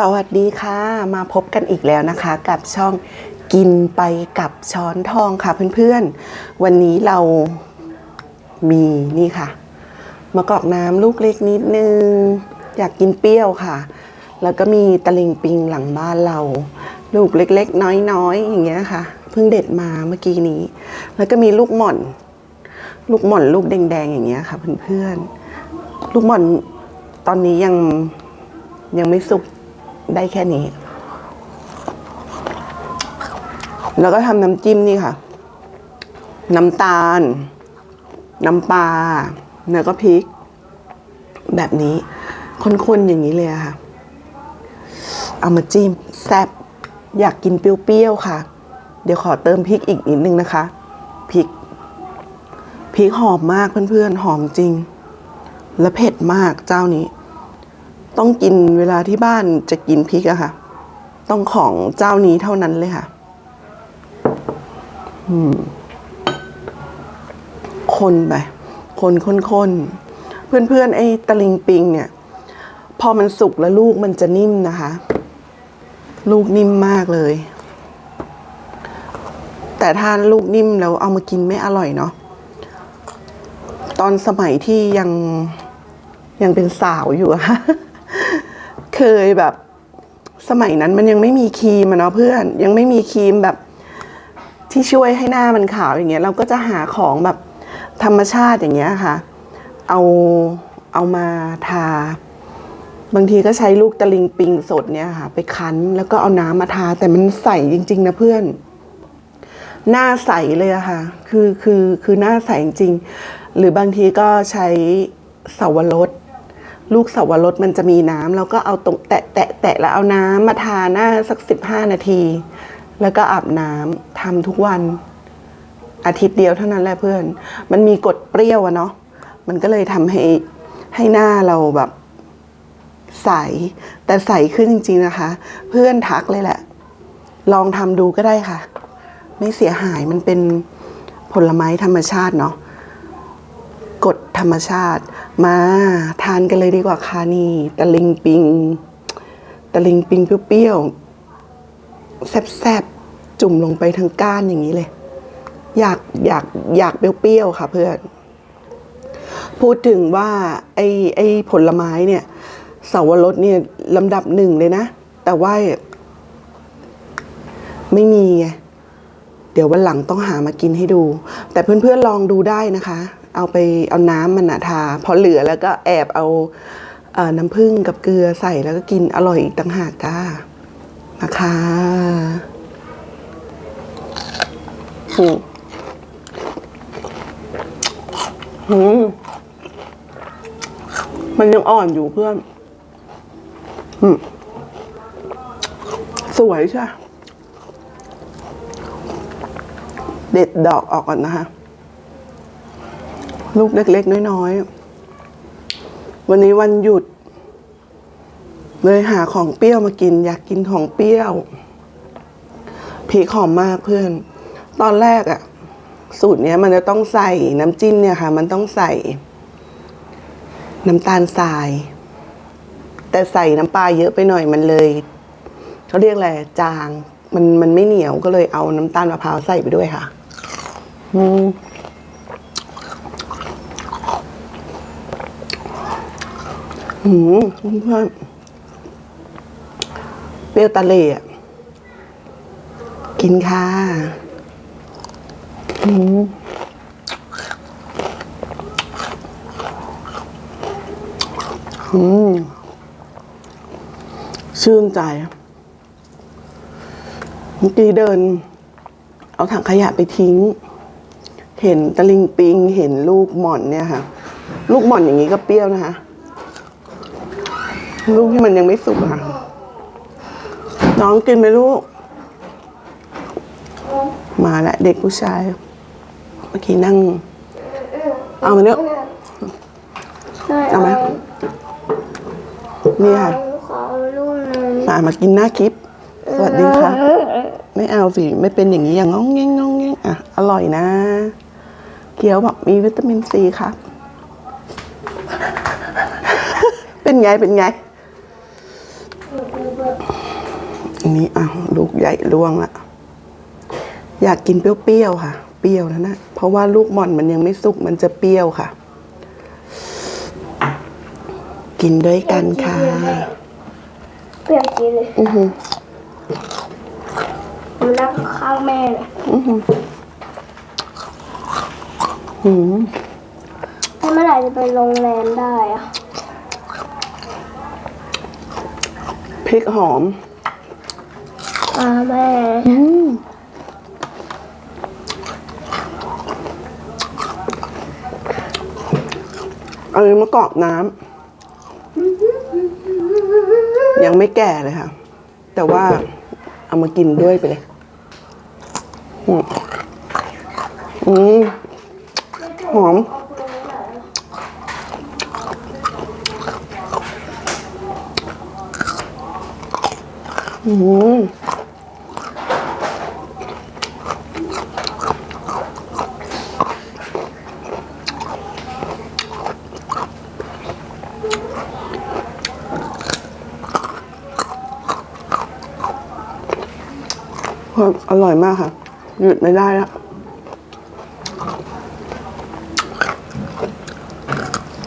สวัสดีค่ะ มาพบกันอีกแล้วนะคะ กับช่องกินไปกับช้อนทองค่ะเพื่อนๆ วันนี้เรามีนี่ค่ะมะกอกน้ำลูกเล็กนิดนึง อยากกินเปรี้ยวค่ะ แล้วก็มีตะลิงปิงหลังบ้านเรา ลูกเล็กๆ น้อยๆ อย่างเงี้ยค่ะเพิ่งเด็ดมาเมื่อกี้นี้ แล้วก็มีลูกหม่อน ลูกหม่อนลูกแดงๆ อย่างเงี้ยค่ะเพื่อนๆ ลูกหม่อนตอนนี้ยังยังไม่สุก ได้แค่นี้ แล้วก็ทำน้ำจิ้มนี่ค่ะ น้ำตาล น้ำปลาแล้วก็พริก แบบนี้คนๆอย่างนี้เลยค่ะ เอามาจิ้มแซ่บอยากกินเปรี้ยวๆค่ะ เดี๋ยวขอเติมพริกอีกนิดนึงนะคะพริกพริกหอมมากเพื่อนๆ หอมจริง และเผ็ดมากเจ้านี้ ต้องกินเวลาที่บ้านจะกินพริกอะค่ะ ต้องของเจ้านี้เท่านั้นเลยค่ะคนไปคนคนคนเพื่อนเพื่อนๆ ไอ้ตะลิงปิงเนี่ย พอมันสุกแล้วลูกมันจะนิ่มนะคะ ลูกนิ่มมากเลย แต่ถ้าลูกนิ่มแล้วเอามากินไม่อร่อยเนาะตอนสมัยที่ยังยังเป็นสาวอยู่อะ เคยแบบสมัยนั้นมันยังไม่มีครีมอะเนาะเพื่อน ยังไม่มีครีมแบบที่ช่วยให้หน้ามันขาวอย่างเงี้ย เราก็จะหาของแบบธรรมชาติอย่างเงี้ยค่ะ เอาเอามาทา บางทีก็ใช้ลูกตะลิงปิงสดเนี่ยค่ะ ไปคั้นแล้วก็เอาน้ำมาทาแต่มันใสจริง ๆ นะเพื่อน หน้าใสเลยอะค่ะ คือคือคือหน้าใสจริง หรือบางทีก็ใช้สาวรส ลูกสาวรสมันจะมีน้ำแล้วก็เอาตรงแตะแตะแตะแล้วเอาน้ำมาทาหน้าสักสิบห้านาที แล้วก็อาบน้ำทำทุกวัน อาทิตย์เดียวเท่านั้นแหละเพื่อน มันมีกรดเปรี้ยวอะเนาะมันก็เลยทำให้ให้หน้าเราแบบใส แต่ใสขึ้นจริง ๆนะคะ เพื่อนทักเลยแหละ ลองทำดูก็ได้ค่ะ ไม่เสียหายมันเป็นผลไม้ธรรมชาติเนาะ ธรรมชาติ มาทานกันเลยดีกว่าค่ะนี่ตะลิงปิงตะลิงปิงเปรี้ยวๆแซ่บๆจุ่มลงไปทั้งก้านอย่างนี้เลย อยากอยากอยากเปรี้ยวๆค่ะเพื่อน พูดถึงว่าไอ้ไอ้ผลไม้เนี่ยเสาวรสเนี่ยลำดับหนึ่งเลยนะ แต่ว่าไม่มีไงเดี๋ยววันหลังต้องหามากินให้ดู แต่เพื่อนๆลองดูได้นะคะ เอาไปเอาน้ำมันนะทาพอเหลือแล้วก็แอบเอาเอ่อน้ำผึ้งกับเกลือใส่แล้วก็กินอร่อยอีกต่างหากจ้านะคะอืมอืมมันยังอ่อนอยู่เพื่อน อืม สวยใช่ เด็ดดอกออกก่อนนะคะ ลูกเล็ก ๆ น้อย ๆ วันนี้วันหยุด เลยหาของเปรี้ยวมากิน อยากกินของเปรี้ยวผีหอมมากเพื่อน ตอนแรกอะสูตรเนี้ยมันจะต้องใส่น้ำจิ้มเนี่ยค่ะ มันต้องใส่ น้ำตาลทราย แต่ใส่น้ำปลาเยอะไปหน่อยมันเลยเขาเรียกอะไรจาง มันมันไม่เหนียวก็เลยเอาน้ำตาลมะพร้าวใส่ไปด้วยค่ะ อืม หืมเพื่อนเปรี้ยวตะเลอะกินค่ะหืมหืมชื่นใจเมื่อกี้เดิน เอาถังขยะไปทิ้ง เห็นตะลิงปิง เห็นลูกหม่อนเนี่ยค่ะ ลูกหม่อนอย่างนี้ก็เปรี้ยวนะคะ ลูกที่มันยังไม่สุกอะค่ะ น้องกินไหมลูก มาแล้วเด็กผู้ชาย เมื่อกี้นั่ง เอามาเนี่ยเอาไหมนี่ค่ะขอลูกหนึงมามากินหน้าคลิป สวัสดีค่ะ ไม่เอาสิ ไม่เป็นอย่างนี้อย่างงองแงงงองแงงอะ อร่อยนะเคี้ยวแบบมีวิตามินซีครับ เป็นไง เป็นไง หนูเป็น อันนี้อ้าวลูกใหญ่ล่วงละอยากกินเปรี้ยวๆค่ะ เปรี้ยวนะนะเพราะว่าลูกหม่อนมันยังไม่สุกมันจะเปรี้ยวค่ะ กินด้วยกันค่ะเปรี้ยวจีดเลยอือหือมันนั่งข้างแม่เลยอือหือหืมแล้วเมื่อไหร่จะไปโรงแรมได้อะพริกหอม อาแม่อืมเอาเลยมะกอกน้ำยังไม่แก่เลยค่ะ แต่ว่าเอามากินด้วยไปเลย อืมอืมหอมอืม อร่อยมากค่ะ หยุดไม่ได้แล้ว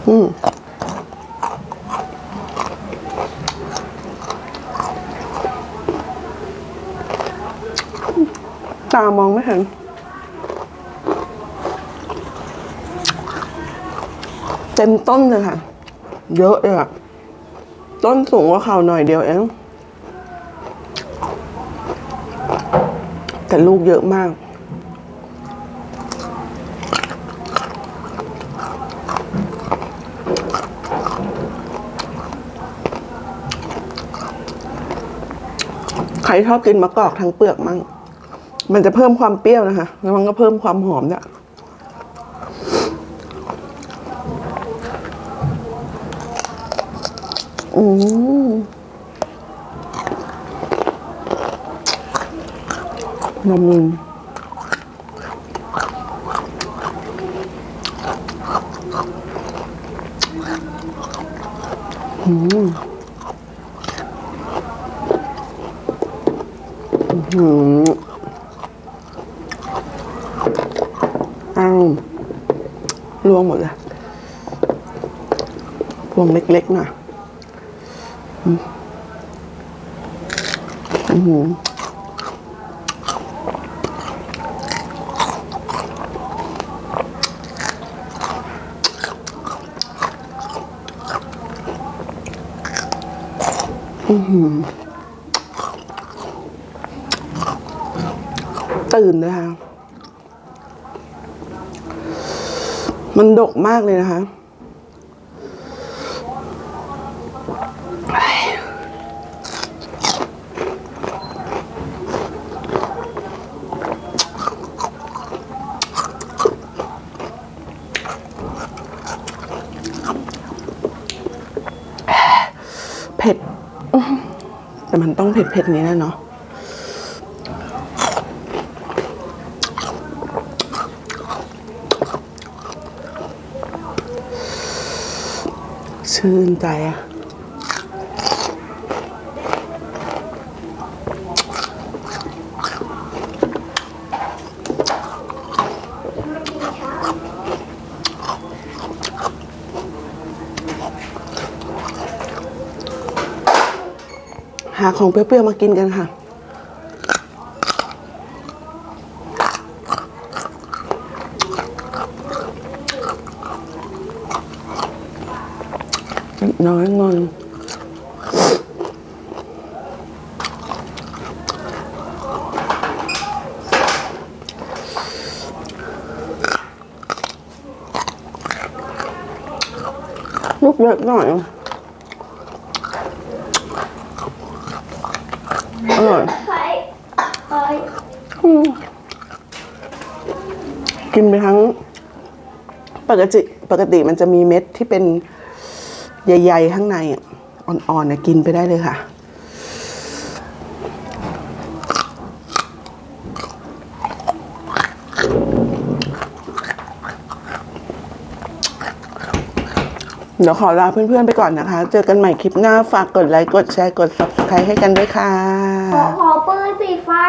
อืมตามองไม่เห็นเต็มต้นเลยค่ะ เยอะเลยอะต้นสูงกว่าเขาหน่อยเดียวเอง แต่ลูกเยอะมาก ใครชอบกินมะกอกทั้งเปลือกมั่ง มันจะเพิ่มความเปรี้ยวนะคะ แล้วมันก็เพิ่มความหอมเนี่ยอืม นมอืมอืมอ้าวรวงหมดเลยพวงเล็กๆหน่อยอืมอื้อหืออื้อหือ ตื่นเลยค่ะมันดกมากเลยนะคะ เผ็ดอื้อหือ แต่มันต้องเผ็ดๆนี้แหละเนาะชื่นใจอะหาของเปรี้ยวๆมากินกันค่ะ น้อยงอนลูกเล็กหน่อย อร่อยกินไปทั้ง ปกติปกติมันจะมีเม็ดที่เป็นใหญ่ๆข้างในอ่อนๆเนี่ยกินไปได้เลยค่ะเดี๋ยวขอลาเพื่อนๆไปก่อนนะคะ เจอกันใหม่คลิปหน้า ฝากกดไลค์ กดแชร์ กดซับ ไครให้กันด้วยค่ะ ขอขอปืนสีฟ้า